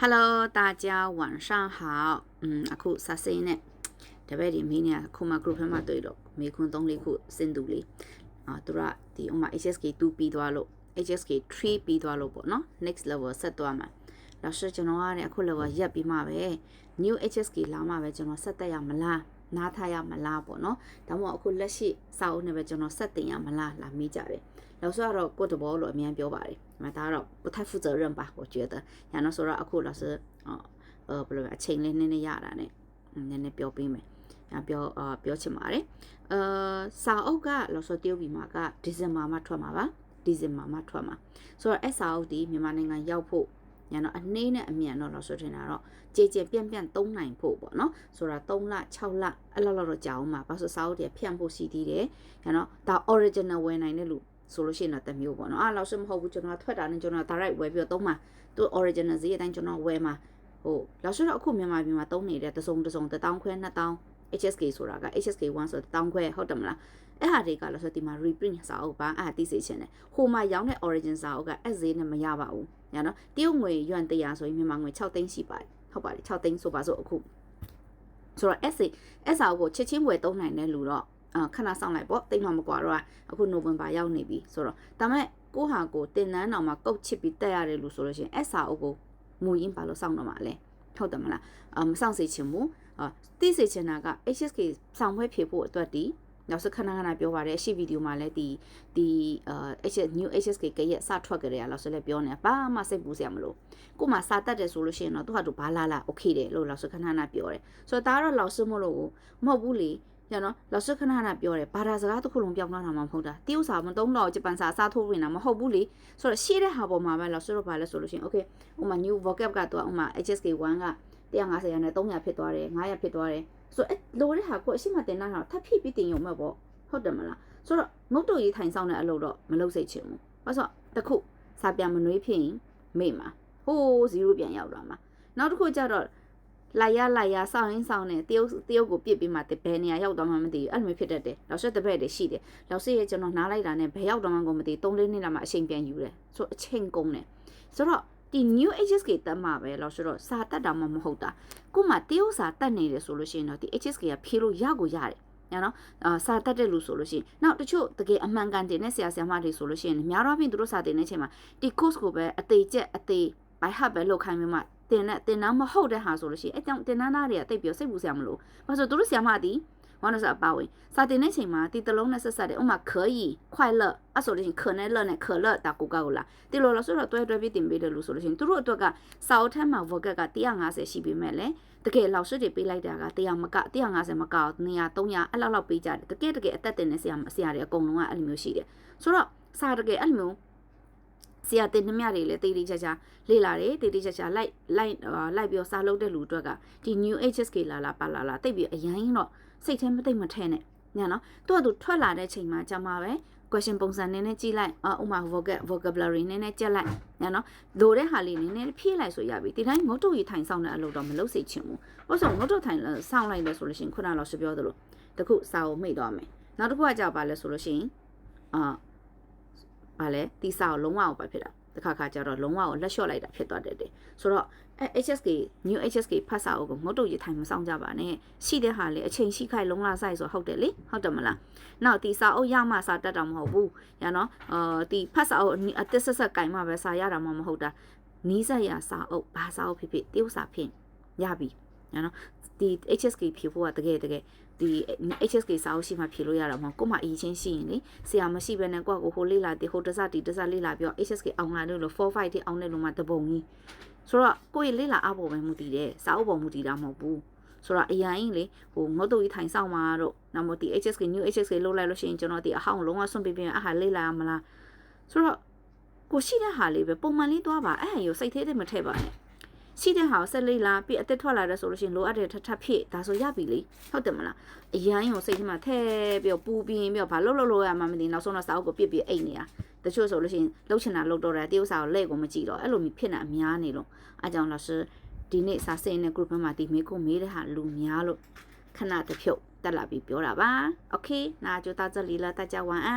Hello，大家晚上好。嗯，အခုစစင်းနဲ့တပည့်ဒီမင်းเนี่ยခုမှ group ထဲမှာတွေ့တော့မေခွန်း3လေးခုစင်တူလေးအာသူကဒီဥမာ HSK 2ပြီးသွားလို့ HSK 3ပြီးသွားလို့ပေါ့နော် next level ဆက်သွားမှာ老师ကျွန်တော်ကလည်းအခု level ရက်ပြီးမှပဲ new HSK လာမှပဲကျွန်တော်ဆက်တက်ရမလား နားထားရမလားပေါ့နော်ဒါမှမဟုတ်အခုလက်ရှိစာအုပ်နဲ့ပဲကျွန်တော်ဆက်တင်ရမလားလာမိကြတယ်老师ကတော့ကိုယ့်တဘောလို့အများပြောပါတယ်ဒါဒါတော့不太负责任吧我觉得ညာတော့ဆိုတော့အခု老师呃ဘယ်လိုအချိန်လေးနည်းနည်းရတာ ਨੇ နည်းနည်းပြောပေးမယ်ပြောအာပြောချင်ပါတယ်အဲစာအုပ်ကလောဆိုတရုတ်ပြည်မှာကဒီဇင်ဘာမှာထွက်မှာပါဒီဇင်ဘာမှာထွက်မှာဆိုတော့အဲ့စာအုပ်ဒီမြန်မာနိုင်ငံရောက်ဖို့ ညာတော့အနှင်းနဲ့အမြန်တော့လို့ဆိုထင်တာတော့ကြည်ကြည်ပြန့်ပြန့်သုံးနိုင်ဖို့ပေါ့နော်ဆိုတာ3လ6လအဲ့လောက်တော့ကြာအောင်ပါဘာလို့စာအုပ်တွေဖြန့်ဖို့ရှိသေးတယ်ညာတော့ဒါ original ဝယ်နိုင်တဲ့လူဆိုလို့ရှိရင်တော့တမျိုးပေါ့နော်အာလောက်စမဟုတ်ဘူးကျွန်တော်ထွက်တာနဲ့ကျွန်တော် direct ဝယ်ပြီးတော့သုံးမှာသူ original ဈေးအတိုင်းကျွန်တော်ဝယ်မှာဟိုလောက်ဆိုတော့အခုမြန်မာပြည်မှာသုံးနေတဲ့တစုံတစုံ1000ခွဲ2000 HSK ဆိုတာက HSK 1ဆို1000ခွဲဟုတ်တယ်မလားအဲ့ဟာတွေကလို့ဆိုဒီမှာ reprint စာအုပ်ပါအဲ့ဒါသိစေချင်တယ်ဟိုမှာရောင်းတဲ့ origin စာအုပ်က S ဈေးနဲ့မရပါဘူး ညာနော်တရုတ်ငွေယွမ်100ဆိုရင်မြန်မာငွေ6သိန်းရှိပါတယ်ဟုတ်ပါတယ်6သိန်းဆိုပါစို့အခုဆိုတော့ S S စာအုပ်ကိုချက်ချင်းဝယ်သုံးနိုင်တဲ့လူတော့အာခဏဆောင်လိုက်ပေါ့တိတ်မှမကွာတော့အခုနိုဝင်ဘာရောက်နေပြီဆိုတော့ဒါမဲ့ကိုဟာကိုတင်နန်းတော်မှာကုတ်ချစ်ပြီးတက်ရတယ်လို့ဆိုလို့ရှိရင် S စာအုပ်ကိုမူရင်းပါလို့စောင့်တော့မှာလဲဟုတ်တယ်မလားအမစောင့်စေချင်ဘူးအာသိစေချင်တာက HSK ဆောင်ပွဲဖြေဖို့အတွက်ဒီ နောက်စခဏခဏပြောပါတယ်ရှေ့ဗီဒီယိုမှာလည်းဒီဒီအာ HS new HSK ကရဲ့စထွက်ကြတယ်လို့ဆိုလည်းပြောနေဘာမှစိတ်ပူစရာမလိုကိုမှစာတတ်တယ်ဆိုလို့ရှိရင်တော့သူကသူဘာလာလာโอเคတယ်လို့လောက်စခဏခဏပြောတယ်ဆိုတော့ဒါကတော့လောက်စမလို့မဟုတ်ဘူးလေရနော်လောက်စခဏခဏပြောတယ်ဘာသာစကားတစ်ခုလုံးပြောင်းသွားတာမှမဟုတ်တာတရုတ်စာမသုံးတော့ဂျပန်စာအစားထိုးဝင်တာမဟုတ်ဘူးလေဆိုတော့ရှေ့တဲ့ဟာပေါ်မှာပဲလောက်စတော့ဘာလဲဆိုလို့ရှိရင် okay ဥမာ new vocab ကတော့ဥမာ HSK 1က150ရနဲ့300ဖြစ်သွားတယ်900ဖြစ်သွားတယ် ဆိုတော့လိုတဲ့ဟာကိုအရှိမတင်တာတော့ထပ်ဖြစ်ပြီးတင်ရုံမဲ့ပေါ့ဟုတ်တယ်မလားဆိုတော့ငုတ်တုတ်ရေးထိုင်ဆောင်တဲ့အလုပ်တော့မလုပ်စိတ်ချင်ဘူးဘာလို့ဆိုတခုစာပြန်မနှွေးဖြစ်ရင်မေ့မှာဟိုး0ပြန်ရောက်သွားမှာနောက်တစ်ခုကျတော့လိုက်ရလိုက်ရစောင်းရင်းစောင်းနေတရုတ်တရုတ်ကိုပြစ်ပြီးမှဘယ်နေရာရောက်သွားမှမသိဘူးအဲ့လိုမျိုးဖြစ်တတ်တယ်လောက်ဆက်တပည့်တွေရှိတယ်လောက်ဆက်ရဲ့ကျွန်တော်နားလိုက်တာနဲ့ဘယ်ရောက်သွားမှကိုမသိ3လေးနှစ်လာမှအချိန်ပြန်ယူတယ်ဆိုအချိန်ကုန်တယ်ဆိုတော့ ဒီ new HSK တက်မှာပဲလို့ဆိုတော့စာတက်တာမှမဟုတ်တာကိုမှတရုတ်စာတက်နေတယ်ဆိုလို့ရှိရင်တော့ဒီ HSK ကဖြေလို့ရကိုရတယ်ညာနော်အာစာတက်တဲ့လူဆိုလို့ရှိရင်နောက်တချို့တကယ်အမှန်ကန်တင်တဲ့ဆရာဆရာမတွေဆိုလို့ရှိရင်များတော့ပြင်သူတို့စာတင်တဲ့အချိန်မှာဒီ course ကိုပဲအသေးကျက်အသေး by heart ပဲလောက်ခိုင်းပြီးမှတင်တဲ့တင်နာမဟုတ်တဲ့ဟာဆိုလို့ရှိရင်အဲကြောင့်တင်နာနာတွေကတိတ်ပြီးစိတ်ပူစရာမလိုဘာလို့ဆိုသူတို့ဆရာမတီး ဝါနစအပါဝင်စာတင်တဲ့ချိန်မှာဒီတလုံးနဲ့ဆက်ဆက်တယ်ဥမာ可以快乐အဆိုလို့ရှိရင်可နဲ့乐နဲ့可乐ဒါကိုကောက်လာဒီလိုလို့ဆိုတော့တွဲတွဲပြီးတင်ပေးတယ်လို့ဆိုလို့ရှိရင်သူတို့အတွက်ကစာအုပ်ထက်မှာ vocal က150ရှိပြီမဲ့လေတကယ်လောက်ဆွတွေပေးလိုက်တာက100မက150မက200 300အဲ့လောက်လောက်ပေးကြတယ်တကယ်တကယ်အသက်တင်တဲ့ဆရာဆရာတွေအကုန်လုံးကအဲ့လိုမျိုးရှိတယ်ဆိုတော့စာတကယ်အဲ့လိုမျိုးဆရာတင်နှမြတွေလည်းတေးသေးချာချာလေ့လာတယ်တေးသေးချာချာလိုက်လိုက်လိုက်ပြီးစာလုပ်တဲ့လူအတွက်ကဒီ new HSK လာလာပါလာလာတိတ်ပြီးအရင်တော့ စိတ်ထဲမသိမထဲနဲ့ညာနော်သူကသူထွက်လာတဲ့ချိန်မှာကြမှာပဲ question ပုံစံနည်းနည်းကြည့်လိုက်အဥမာ vocab vocabulary နည်းနည်းကြက်လိုက်ညာနော်လိုတဲ့ဟာလေးနည်းနည်းဖြည့်လိုက်ဆိုရပြီဒီတိုင်းငုတ်တုတ်ရီထိုင်ဆောင်တဲ့အလုပ်တော့မလုပ်စိတ်ချင်ဘူးဟုတ်ဆိုငုတ်တုတ်ထိုင်ဆောင်လိုက်လဲဆိုလို့ရှိရင်ခုနကတော့ရှပြောသလိုတခုစာကိုမိတ်သွားမယ်နောက်တစ်ခုကကြောက်ပါလဲဆိုလို့ရှိရင်အာဘာလဲတီစာကိုလုံးဝအောင်ပဲဖြစ်တာ တခါခါကျတော့လုံးဝကိုလက်လျှော့လိုက်တာဖြစ်သွားတယ်တဲ့ဆိုတော့အဲ HSK new HSK ဖတ်စာအုပ်ကိုငုတ်တုတ်ရထိုင်မဆောင်ကြပါနဲ့ရှိတဲ့ဟာလေအချိန်ရှိခိုက်လုံးလာဆိုင်ဆိုဟုတ်တယ်လေဟုတ်တယ်မလားနောက်ဒီစာအုပ်ရမှစာတတ်တာမဟုတ်ဘူးရနော်အာဒီဖတ်စာအုပ်အသက်ဆက်ဆက်ကင်မှပဲစာရတာမှမဟုတ်တာနီးစပ်ရစာအုပ်ဘာစာအုပ်ဖြစ်ဖြစ်တရုတ်စာဖြစ်ရပြီရ နော်ဒီ HSK ဖြေဖို့ကတကယ်တကယ်ဒီ HSK စာအုပ်ရှိမှဖြေလို့ရတာမဟုတ်ကို့မှာအရင်ချင်းရှိရင်လေဆရာမရှိဘဲနဲ့ကိုယ့်ကိုဟိုလေးလာတီဟိုတစတီတစလေးလာပြော HSK အောင်လာလို့4 5တိအောင်တဲ့လူမှတပုံကြီးဆိုတော့ကိုယ့်ရဲ့လေးလာအပေါ်ပဲမူတည်တယ်စာအုပ်ပေါ်မူတည်တာမဟုတ်ဘူးဆိုတော့အရင်လေဟိုငုတ်တုတ်ကြီးထိုင်ဆောင်မှာတော့နောက်မဒီ HSK new HSK လောက်လိုက်လို့ရှိရင်ကျွန်တော်ဒီအဟောင်းလုံးဝဆွန့်ပြပြအဟာလေးလာမလားဆိုတော့ကိုရှိတဲ့ဟာလေးပဲပုံမှန်လေးသွားပါအဲ့ဟန်ကိုစိတ်သေးသေးမထည့်ပါနဲ့ ရှိတဲ့ဟာကိုဆက်လိုက်လားပြီးအသက်ထွက်လာတဲ့ဆိုလို့ရှိရင်လိုအပ်တဲ့ထပ်ထပ်ဖြစ်ဒါဆိုရပြီလေဟုတ်တယ်မလားအရန်ကိုစိတ်ထဲမှာထဲပြီးတော့ပူပြင်းပြီးတော့ဘာလှုပ်လှုပ်လို့ရမှမသိနောက်ဆုံးတော့စာအုပ်ကိုပြစ်ပြစ်အိတ်နေတာတချို့ဆိုလို့ရှိရင်လှုပ်ချင်တာလှုပ်တော့တယ်တရုပ်စာကိုလက်ကိုမကြည့်တော့အဲ့လိုမျိုးဖြစ်နေအများနေလို့အားကြောင့်လို့ဆိုဒီနေ့စာစင်းနဲ့ group မှာဒီမေကိုမေးတဲ့ဟာလူများလို့ခဏတစ်ဖြုတ်တက်လာပြီးပြောတာပါ okay 那就到这里了大家晚安